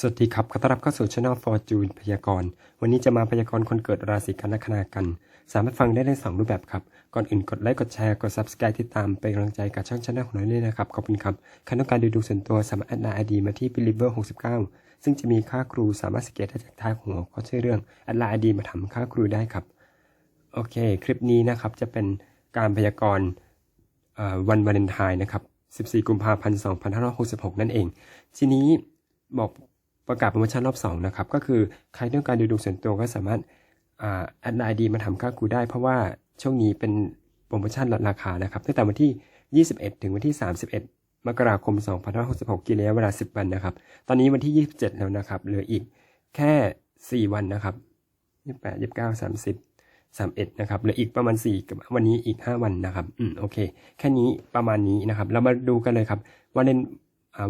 สวัสดีครับขอต้อนรับเข้าสู่ช anel Fortune พยากรณ์ วันนี้จะมาพยากรณ์คนเกิดราศีกันลัคนากัน สามารถฟังได้ในสองรูปแบบครับ ก่อนอื่นกดไลค์ กดแชร์ กด subscribe ติดตามเป็นกำลังใจกับช่องช anel ของเราด้วยนะครับ ขอบคุณครับใครต้องการดูดวงส่วนตัวสามารถแอดไลน์ ID มาที่ believer 69 ซึ่งจะมีค่าครูสามารถสเกตได้จากท้ายของหัวข้อชื่อเรื่องแอดไลน์ ID มาทำค่าครูได้ครับ โอเค คลิปนี้นะครับจะเป็นการพยากรณ์วันวาเลนไทน์นะครับ 14 กุมภาพันธ์ 2566 นั่นเอง ทีนี้บอก ประกาศโปรโมชั่นรอบ2นะครับก็คือใครต้องการดูดวงส่วนตัวก็สามารถอ่าแอดไลน์ดีมาทำค่าครูได้ เพราะว่าช่วงนี้เป็นโปรโมชั่นลดราคานะครับตั้งแต่วันที่ 21 ถึงวันที่ 31 มกราคม 2566 กินระยะเวลา 10 วันนะครับ ตอนนี้วันที่ 27 แล้วนะครับ เหลืออีกแค่ 4 วันนะครับ 28 29 30 31นะครับเหลืออีกประมาณ 4 กับวันนี้อีก 5 วันนะครับอืมโอเค แค่นี้ประมาณนี้นะครับ เรามาดูกันเลยครับวันเลน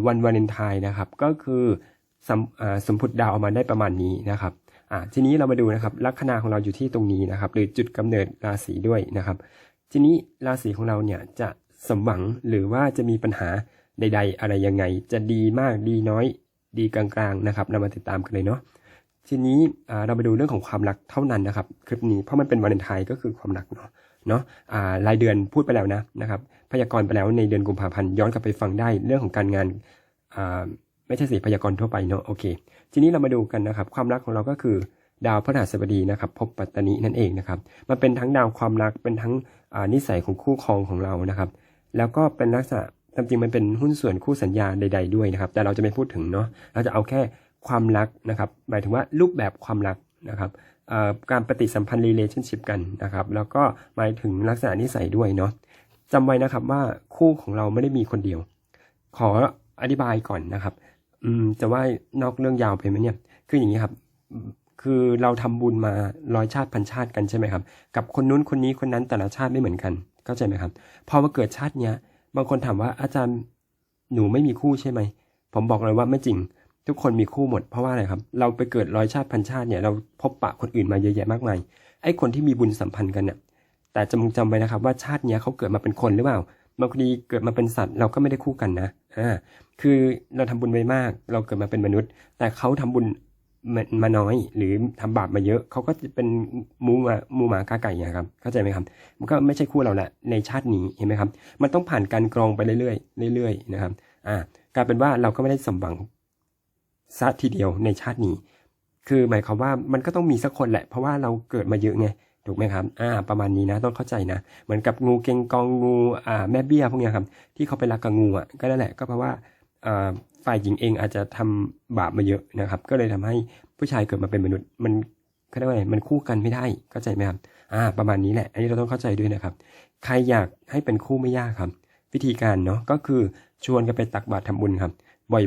วันวาเลนไทน์นะครับ ก็คือ สมสมพุทธดาวออกมาได้ประมาณนี้นะครับอ่าทีนี้เรามาดูนะครับลัคนาของเราอยู่ที่ตรงนี้นะครับ หรือจุดกำเนิดราศีด้วยนะครับ ทีนี้ราศีของเราเนี่ยจะสมหวังหรือว่าจะมีปัญหาใด ๆ อะไรยังไง จะดีมากดีน้อย ดีกลางๆนะครับเรามาติดตามกันเลยเนาะทีนี้เรามาดูเรื่องของความรักเท่านั้นนะครับคลิปนี้เพราะมันเป็นวาเลนไทน์ก็คือความรักเนาะเนาะรายเดือนพูดไปแล้วนะนะครับพยากรณ์ไปแล้วในเดือนกุมภาพันธ์ย้อนกลับไปฟังได้เรื่องของการงานอ ไม่ใช่สิพยากรณ์ทั่วไปเนาะโอเค ทีนี้เรามาดูกันนะครับ ความรักของเราก็คือดาวพฤหัสบดีนะครับพบปัตตานีนั่นเองนะครับมันเป็นทั้งดาวความรักเป็นทั้งนิสัยของคู่ครองของเรานะครับ แล้วก็เป็นลักษณะตามจริงมันเป็นหุ้นส่วนคู่สัญญาใด ๆด้วยนะครับ แต่เราจะไม่พูดถึงเนาะเราจะเอาแค่ความรักนะครับ หมายถึงว่ารูปแบบความรักนะครับการปฏิสัมพันธ์ relationship กันนะครับ แล้วก็หมายถึงลักษณะนิสัยด้วยเนาะจำไว้นะครับว่าคู่ของเราไม่ได้มีคนเดียว ขออธิบายก่อนนะครับ อืมจะว่านอกเรื่องยาวไปไหมเนี่ย คืออย่างนี้ครับ คือเราทำบุญมาร้อยชาติพันชาติกันใช่ไหมครับ กับคนนู้นคนนี้คนนั้นแต่ละชาติไม่เหมือนกันเข้าใจไหมครับ พอมาเกิดชาติเนี้ย บางคนถามว่าอาจารย์หนูไม่มีคู่ใช่ไหม ผมบอกเลยว่าไม่จริง ทุกคนมีคู่หมดเพราะว่าอะไรครับ เราไปเกิดร้อยชาติพันชาติเนี่ยเราพบปะคนอื่นมาเยอะแยะมากมาย ไอ้คนที่มีบุญสัมพันธ์กันเนี่ยแต่จำจำไว้นะครับว่าชาติเนี้ยเขาเกิดมาเป็นคนหรือเปล่าบางทีเกิดมาเป็นสัตว์เราก็ไม่ได้คู่กันนะ อ่าคือเราทำบุญไว้มาก เราเกิดมาเป็นมนุษย์ แต่เขาทำบุญมามาน้อย หรือทำบาปมาเยอะเขาก็จะเป็นมูมามูหมากาไก่นะครับ เข้าใจไหมครับ มันก็ไม่ใช่คู่เราแหละในชาตินี้เห็นไหมครับ มันต้องผ่านการกรองไปเรื่อยๆเรื่อยๆนะครับ อ่ากลายเป็นว่าเราก็ไม่ได้สมหวังซะทีเดียวในชาตินี้ คือหมายความว่ามันก็ต้องมีสักคนแหละ เพราะว่าเราเกิดมาเยอะไง ถูกไหมครับ อ่า ประมาณนี้นะ ต้องเข้าใจนะ เหมือนกับงูเกงกองงู อ่า แม่เบี้ยพวกเนี้ยครับ ที่เขาไปรักกับงูอะ ก็นั่นแหละ ก็เพราะว่า อ่า ฝ่ายหญิงเองอาจจะทำบาปมาเยอะนะครับ ก็เลยทำให้ผู้ชายเกิดมาเป็นมนุษย์ มันเขาเรียกว่าไงมันคู่กันไม่ได้ เข้าใจไหมครับ อ่า ประมาณนี้แหละ อันนี้เราต้องเข้าใจด้วยนะครับ ใครอยากให้เป็นคู่ไม่ยากครับ วิธีการเนาะ ก็คือชวนกันไปตักบาตรทำบุญครับ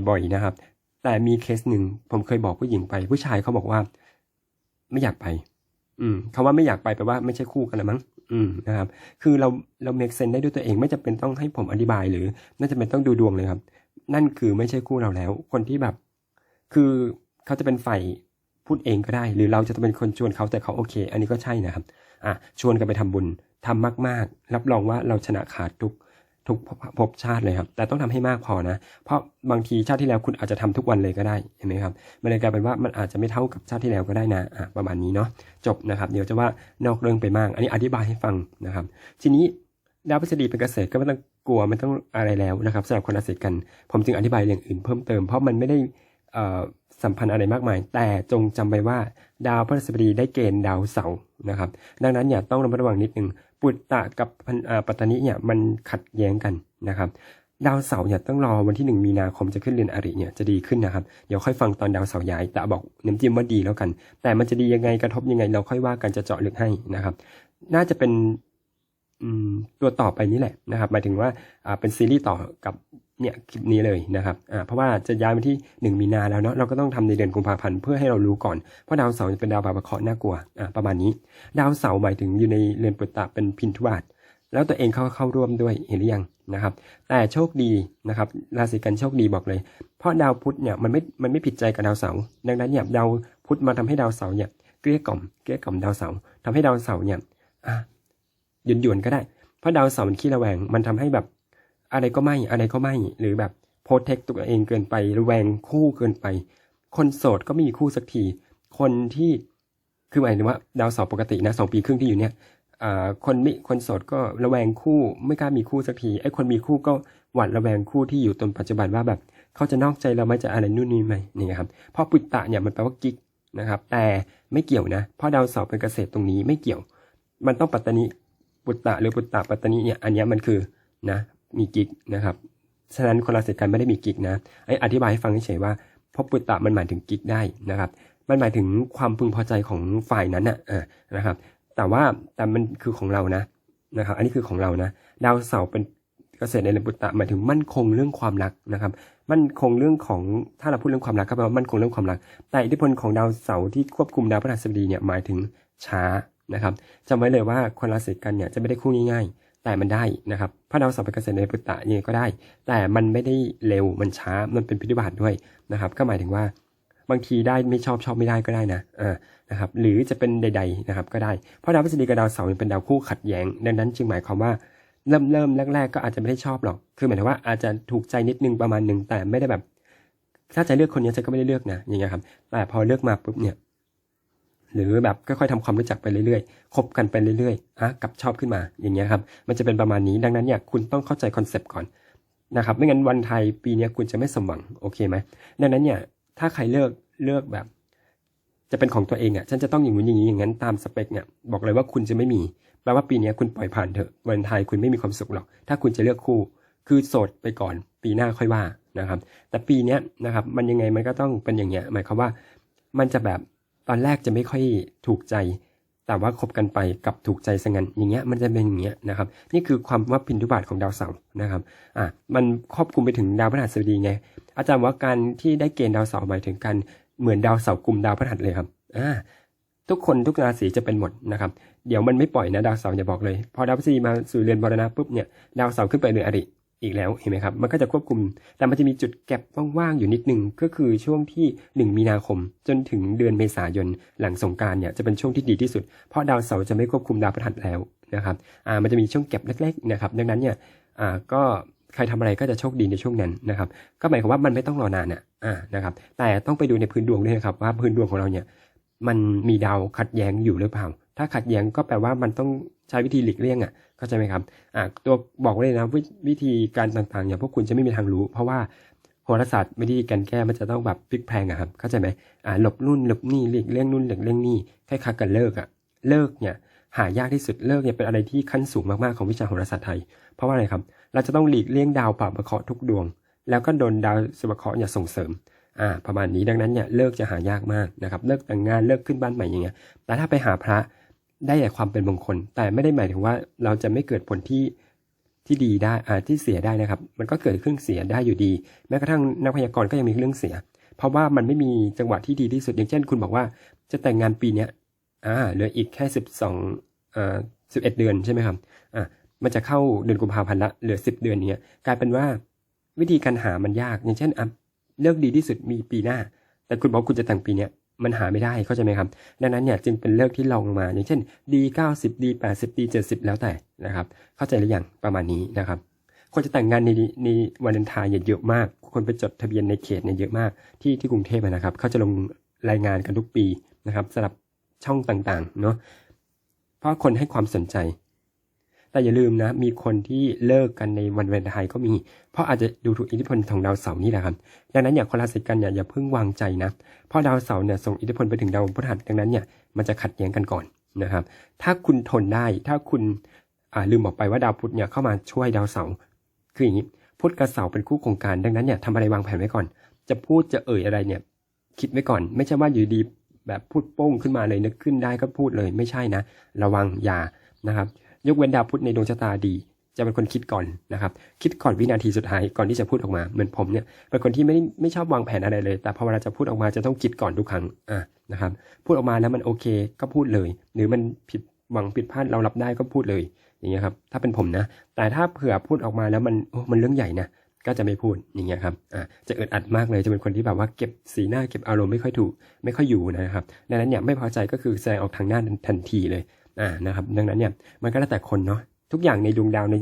บ่อยๆนะครับ แต่มีเคสหนึ่งผมเคยบอกผู้หญิงไป ผู้ชายเขาบอกว่า ไม่อยากไป อืมคำว่าไม่อยากไปแปลว่าไม่ใช่คู่กันละมั้งอืมนะครับ คือเราเราเมคเซนได้ด้วยตัวเองไม่จำเป็นต้องให้ผมอธิบายหรือไม่จำเป็นต้องดูดวงเลยครับ นั่นคือไม่ใช่คู่เราแล้ว คนที่แบบ คือเขาจะเป็นฝ่ายพูดเองก็ได้ หรือเราจะเป็นคนชวนเขาแต่เขาโอเค อันนี้ก็ใช่นะครับ อะชวนกันไปทำบุญทำมาก ๆ รับรองว่าเราชนะขาดทุก ทุกภพชาติเลยครับ แต่ต้องทำให้มากพอนะ เพราะบางทีชาติที่แล้วคุณอาจจะทำทุกวันเลยก็ได้เห็นไหมครับมันเลยกลายเป็นว่ามันอาจจะไม่เท่ากับชาติที่แล้วก็ได้นะอะประมาณนี้เนาะจบนะครับ เดี๋ยวจะว่านอกเรื่องไปมาก อันนี้อธิบายให้ฟังนะครับ ทีนี้ดาวพฤหัสบดีเป็นเกษตรก็ไม่ต้องกลัวไม่ต้องอะไรแล้วนะครับสำหรับคนราศีกันผมจึงอธิบายอย่างอื่นเพิ่มเติมเพราะมันไม่ได้สัมพันธ์อะไรมากมาย แต่จงจำไว้ว่าดาวพฤหัสบดีได้เกณฑ์ดาวเสาร์นะครับ ดังนั้นอย่าต้องระมัดระวังนิดนึง ปุตตะกับปัตตานิเนี่ยมันขัดแย้งกันนะครับ ดาวเสาร์เนี่ยต้องรอวันที่หนึ่งมีนาคมจะขึ้นเรือนอริเนี่ยจะดีขึ้นนะครับ เดี๋ยวค่อยฟังตอนดาวเสาร์ย้ายแต่บอกน้ำจิ้มว่าดีแล้วกัน แต่มันจะดียังไงกระทบยังไง เราค่อยว่ากันจะเจาะลึกให้นะครับ น่าจะเป็นตัวต่อไปนี้แหละนะครับหมายถึงว่าเป็นซีรีส์ต่อกับ เนี่ยคลิปนี้เลยนะครับอ่าเพราะว่าจะย้ายมาที่หนึ่งมีนาแล้วเนาะเราก็ต้องทำในเดือนกุมภาพันธ์เพื่อให้เรารู้ก่อนเพราะดาวเสาร์เป็นดาวบาปะเคราะห์น่ากลัวอ่าประมาณนี้ ดาวเสาร์หมายถึงอยู่ในเรือนปุตตะเป็นพินทุบาทแล้วตัวเองเข้าเข้าร่วมด้วยเห็นหรือยังนะครับ แต่โชคดีนะครับราศีกันโชคดีบอกเลย เพราะดาวพุธเนี่ยมันไม่มันไม่ผิดใจกับดาวเสาร์ดังนั้นเนี่ยดาวพุธมาทำให้ดาวเสาร์เนี่ยเกลี้ยกล่อมเกลี้ยกล่อมดาวเสาร์ทำให้ดาวเสาร์เนี่ยอะหยวนหยวนก็ได้เพราะดาวเสาร์มันขี้ระแวงมันทำให้แบบ อะไรก็ไม่อะไรก็ไม่ หรือแบบโพสเทคตัวเองเกินไประแวงคู่เกินไป คนโสดก็ไม่มีคู่สักที คนที่คือหมายถึงว่า ดาวเสาร์ปกตินะสองปีครึ่งที่อยู่เนี่ยคนไม่คนโสดก็ระแวงคู่ไม่กล้ามีคู่สักทีไอ้คนมีคู่ก็หวาดระแวงคู่ที่อยู่ตนปัจจุบันว่าแบบ เขาจะนอกใจเราไหมจะอะไรนู่นนี่ไหมนี่ครับเพราะปุตตะเนี่ยมันแปลว่ากิ๊กนะครับ แต่ไม่เกี่ยวนะเพราะดาวเสาร์เป็นเกษตรตรงนี้ไม่เกี่ยว มันต้องปัตตานีปุตตะหรือปุตตะปัตตานีเนี่ยอันนี้มันคือนะ มีกิ๊กนะครับ ฉะนั้นคนราศีกันไม่ได้มีกิ๊กนะไอ้อธิบายให้ฟังเฉยว่าเพราะปุตตะมันหมายถึงกิ๊กได้นะครับ มันหมายถึงความพึงพอใจของฝ่ายนั้นนะอ่านะครับ แต่ว่าแต่มันคือของเรานะนะครับ อันนี้คือของเรานะ ดาวเสาร์เป็นเกษตรในเรือนปุตตะหมายถึงมั่นคงเรื่องความรักนะครับ มั่นคงเรื่องของถ้าเราพูดเรื่องความรักก็แปลว่ามั่นคงเรื่องความรัก แต่อิทธิพลของดาวเสาร์ที่ควบคุมดาวพฤหัสบดีเนี่ยหมายถึงช้านะครับจำไว้เลยว่าคนราศีกันเนี่ยจะไม่ได้คู่ง่ายๆ แต่มันได้นะครับพระดาวเสาร์เป็นเกษตรในปุตตะยังไงก็ได้ แต่มันไม่ได้เร็วมันช้ามันเป็นพิธิบาตด้วยนะครับ ก็หมายถึงว่าบางทีได้ไม่ชอบชอบไม่ได้ก็ได้นะอ่านะครับหรือจะเป็นใด ๆนะครับ ก็ได้เพราะดาวพฤหัสบดีกับดาวเสาร์เป็นดาวคู่ขัดแย้งดังนั้นจึงหมายความว่าเริ่มเริ่มแรกๆก็อาจจะไม่ได้ชอบหรอก คือหมายถึงว่าอาจจะถูกใจนิดนึงประมาณหนึ่งแต่ไม่ได้แบบ ถ้าจะเลือกคนนี้ฉันก็ไม่ได้เลือกนะอย่างเงี้ยครับ แต่พอเลือกมาปุ๊บเนี่ย หรือแบบค่อยๆทำความรู้จักไปเรื่อยๆ คบกันไปเรื่อยๆอะกับชอบขึ้นมาอย่างเงี้ยครับมันจะเป็นประมาณนี้ดังนั้นเนี่ยคุณต้องเข้าใจคอนเซปต์ก่อนนะครับไม่งั้นวันไทยปีนี้คุณจะไม่สมหวังโอเคไหมดังนั้นเนี่ยถ้าใครเลือกเลือกแบบ จะเป็นของตัวเองอะฉันจะต้องอย่างนู้อย่างนี้อย่างนั้นตามสเปคเนี่ยบอกเลยว่าคุณจะไม่มีแปลว่าปีนี้คุณปล่อยผ่านเถอะวันไทยคุณไม่มีความสุขหรอก ถ้าคุณจะเลือกคู่ คือโสดไปก่อน ปีหน้าค่อยว่านะครับ แต่ปีนี้นะครับ มันยังไงมันก็ต้องเป็นอย่างเงี้ยหมายความว่า มันจะแบบ ตอนแรกจะไม่ค่อยถูกใจ แต่ว่าคบกันไปกับถูกใจซะงั้นอย่างเงี้ยมันจะเป็นอย่างเงี้ยนะครับ นี่คือความว่าพินทุบาทของดาวเสาร์นะครับอะมันครอบคลุมไปถึงดาวพฤหัสบดีไง อาจารย์ว่าการที่ได้เกณฑ์ดาวเสาร์หมายถึงการเหมือนดาวเสาร์กลุ่มดาวพฤหัสเลยครับอ่าทุกคนทุกราศีจะเป็นหมดนะครับ เดี๋ยวมันไม่ปล่อยนะดาวเสาร์อย่าบอกเลย พอดาวพฤหัสบดีมาสู่เรือนบรณะปุ๊บเนี่ยดาวเสาร์ขึ้นไปเรือนอริ อีกแล้วเห็นไหมครับ มันก็จะควบคุม แต่มันจะมีจุดแก็บว่างๆอยู่นิดนึง ก็คือช่วงที่ 1 มีนาคม จนถึงเดือนเมษายน หลังสงการเนี่ยจะเป็นช่วงที่ดีที่สุด เพราะดาวเสาร์จะไม่ควบคุมดาวพฤหัสแล้วนะครับ อ่า มันจะมีช่วงเก็บเล็กๆนะครับ ดังนั้นเนี่ย อ่า ก็ใครทำอะไรก็จะโชคดีในช่วงนั้นนะครับ ก็หมายความว่ามันไม่ต้องรอนานอะ อ่า นะครับ แต่ต้องไปดูในพื้นดวงด้วยนะครับว่าพื้นดวงของเราเนี่ย มันมีดาวขัดแย้งอยู่หรือเปล่า ถ้าขัดแย้งก็แปลว่ามันต้องใช้วิธีหลีกเลี่ยงอะเข้าใจไหมครับอ่าตัวบอกเลยนะววิธีการต่างๆเนี่ยพวกคุณจะไม่มีทางรู้ เพราะว่าโหราศาสตร์วิธีการแก้มันจะต้องแบบพลิกแพลงอะครับเข้าใจไหมอ่าหลบนู่นหลบนี่หลีกเลี่ยงนู่นหลีกเลี่ยงนี่คล้ายๆกันเลิกอะเลิกเนี่ยหายากที่สุดเลิกเนี่ยเป็นอะไรที่ขั้นสูงมากๆของวิชาโหราศาสตร์ไทย เพราะว่าอะไรครับ เราจะต้องหลีกเลี่ยงดาวป่าประเคราะห์ทุกดวง แล้วก็โดนดาวสุภเคราะห์เนี่ยส่งเสริมอ่าประมาณนี้ดังนั้นเนี่ยเลิกจะหายากมากนะครับเลิกแต่งงานเลิกขึ้นบ้านใหม่อย่างเงี้ยแต่ถ้าไปหาพระ ได้แต่ความเป็นมงคล แต่ไม่ได้หมายถึงว่าเราจะไม่เกิดผลที่ที่ดีได้อ่าที่เสียได้นะครับ มันก็เกิดขึ้นเสียได้อยู่ดี แม้กระทั่งนักพยากรณ์ก็ยังมีเรื่องเสีย เพราะว่ามันไม่มีจังหวะที่ดีที่สุด อย่างเช่น คุณบอกว่าจะแต่งงานปีเนี้ยอ่าเหลืออีกแค่สิบสองอ่าสิบเอ็ดเดือนใช่ไหมครับอ่ามันจะเข้าเดือนกุมภาพันธ์ละเหลือสิบเดือนเนี้ยกลายเป็นว่าวิธีการหามันยาก อย่างเช่นอะเลือกดีที่สุดมีปีหน้า แต่คุณบอกคุณจะแต่งปีเนี้ย มันหาไม่ได้เข้าใจไหมครับ ดังนั้นเนี่ยจึงเป็นเลิกที่ลองมา อย่างเช่นดี90ดี80ดี70 แล้วแต่นะครับ เข้าใจหรือยังประมาณนี้นะครับ คนจะแต่งงานในในวันเลนไทน์เนี่ยเยอะมาก คนไปจดทะเบียนในเขตเนี่ยเยอะมากที่ที่กรุงเทพนะครับ เขาจะลงรายงานกันทุกปีนะครับสำหรับช่องต่างๆเนาะเพราะคนให้ความสนใจ แต่อย่าลืมนะ มีคนที่เลิกกันในวันวาเลนไทน์ก็มี เพราะอาจจะดูถูกอิทธิพลของดาวเสาร์นี่แหละครับ ดังนั้นอย่าคนราศีกันเนี่ยอย่าเพิ่งวางใจนะ เพราะดาวเสาร์เนี่ยส่งอิทธิพลไปถึงดาวพฤหัสดังนั้นเนี่ยมันจะขัดแย้งกันก่อนนะครับ ถ้าคุณทนได้ ถ้าคุณลืมบอกไปว่าดาวพุธเนี่ยเข้ามาช่วยดาวเสาร์คืออย่างนี้ พุธกับเสาร์เป็นคู่โครงการ ดังนั้นเนี่ยทำอะไรวางแผนไว้ก่อน จะพูดจะเอ่ยอะไรเนี่ยคิดไว้ก่อน ไม่ใช่ว่าอยู่ดีแบบพูดโป้งขึ้นมาเลยนึกขึ้นได้ก็พูดเลยไม่ใช่นะ ระวังอย่านะครับ ยกเว้นดาวพุธในดวงชะตาดี จะเป็นคนคิดก่อนนะครับ คิดก่อนวินาทีสุดท้ายก่อนที่จะพูดออกมา เหมือนผมเนี่ยเป็นคนที่ไม่ไม่ชอบวางแผนอะไรเลย แต่พอเวลาจะพูดออกมาจะต้องคิดก่อนทุกครั้งอะนะครับพูดออกมาแล้วมันโอเคก็พูดเลย หรือมันผิดหวังผิดพลาดเรารับได้ก็พูดเลยอย่างเงี้ยครับถ้าเป็นผมนะ แต่ถ้าเผื่อพูดออกมาแล้วมันโอ้มันเรื่องใหญ่นะก็จะไม่พูดอย่างเงี้ยครับอ่าจะอึดอัดมากเลยจะเป็นคนที่แบบว่าเก็บสีหน้าเก็บอารมณ์ไม่ค่อยถูกไม่ค่อยอยู่นะครับดังนั้นเนี่ยไม่พอใจก็คือแสดงออกทางหน้าทันทีเลย นะครับ ดังนั้นเนี่ยมันก็แล้วแต่คนเนาะทุกอย่างในดวงดาวใน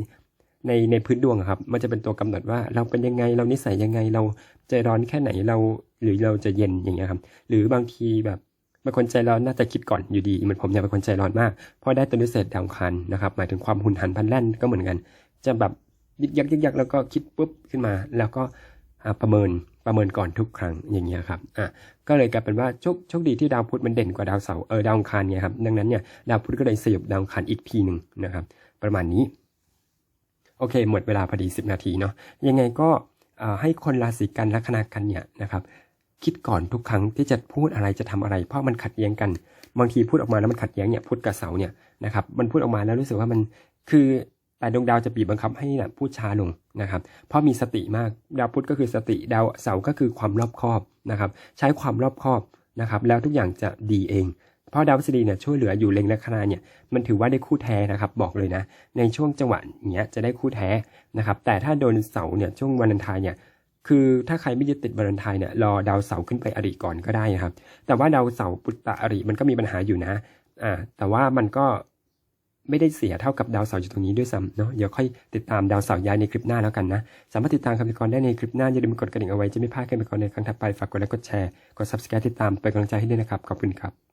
ในในพื้นดวงครับ มันจะเป็นตัวกำหนดว่าเราเป็นยังไงเรานิสัยยังไงเราใจร้อนแค่ไหนเราหรือเราจะเย็นอย่างเงี้ยครับ หรือบางทีแบบบางคนใจร้อนน่าจะคิดก่อนอยู่ดีเหมือนผมเนี่ยเป็นคนใจร้อนมากพราะได้ตัวนิเศษดาวคันนะครับ หมายถึงความหุนหันพลันแล่นก็เหมือนกัน จะแบบยึกยักยึกยักแล้วก็คิดปุ๊บขึ้นมา แล้วก็ประเมิน ประเมินก่อนทุกครั้งอย่างเงี้ยครับอะก็เลยกลายเป็นว่าโชคโชคดีที่ดาวพุธมันเด่นกว่าดาวเสาร์เออดาวอังคารเนี่ยครับดังนั้นเนี่ยดาวพุธก็เลยสยบดาวอังคารอีกทีหนึ่งนะครับ ประมาณนี้ โอเค หมดเวลาพอดี 10 นาทีเนาะยังไงก็ให้คนราศีกันลัคนากันเนี่ยนะครับ คิดก่อนทุกครั้งที่จะพูดอะไรจะทำอะไร เพราะมันขัดแย้งกันบางทีพูดออกมาแล้วมันขัดแย้งเนี่ยพุธกับเสาเนี่ยนะครับมันพูดออกมาแล้วรู้สึกว่ามันคือ แต่ดวงดาวจะบีบบังคับให้นะพูดช้าลงนะครับ เพราะมีสติมากดาวพุธก็คือสติดาวเสาร์ก็คือความรอบคอบนะครับ ใช้ความรอบคอบนะครับ แล้วทุกอย่างจะดีเอง เพราะดาวพฤษฎีเนี่ยช่วยเหลืออยู่เล็งลัคนาเนี่ยมันถือว่าได้คู่แท้นะครับ บอกเลยนะ ในช่วงจังหวะเนี้ยจะได้คู่แท้นะครับ แต่ถ้าโดนเสาร์เนี่ยช่วงวันอันทายเนี่ยคือถ้าใครไม่ยึดติดวันอันทายเนี่ยรอดาวเสาร์ขึ้นไปอริก่อนก็ได้นะครับ แต่ว่าดาวเสาร์ปุตตะอริมันก็มีปัญหาอยู่นะอ่าแต่ว่ามันก็ ไม่ได้เสียเท่ากับดาวเสาร์อยู่ตรงนี้ด้วยซ้ำเนาะเดี๋ยวค่อยติดตามดาวเสาร์ย้ายในคลิปหน้าแล้วกันนะ สามารถติดตามคำพิกรได้ในคลิปหน้า อย่าลืมกดกระดิ่งเอาไว้จะไม่พลาดคำพิกรในครั้งถัดไปฝากกดไลค์กดแชร์กด subscribe ติดตามเป็นกำลังใจให้ด้วยนะครับขอบคุณครับ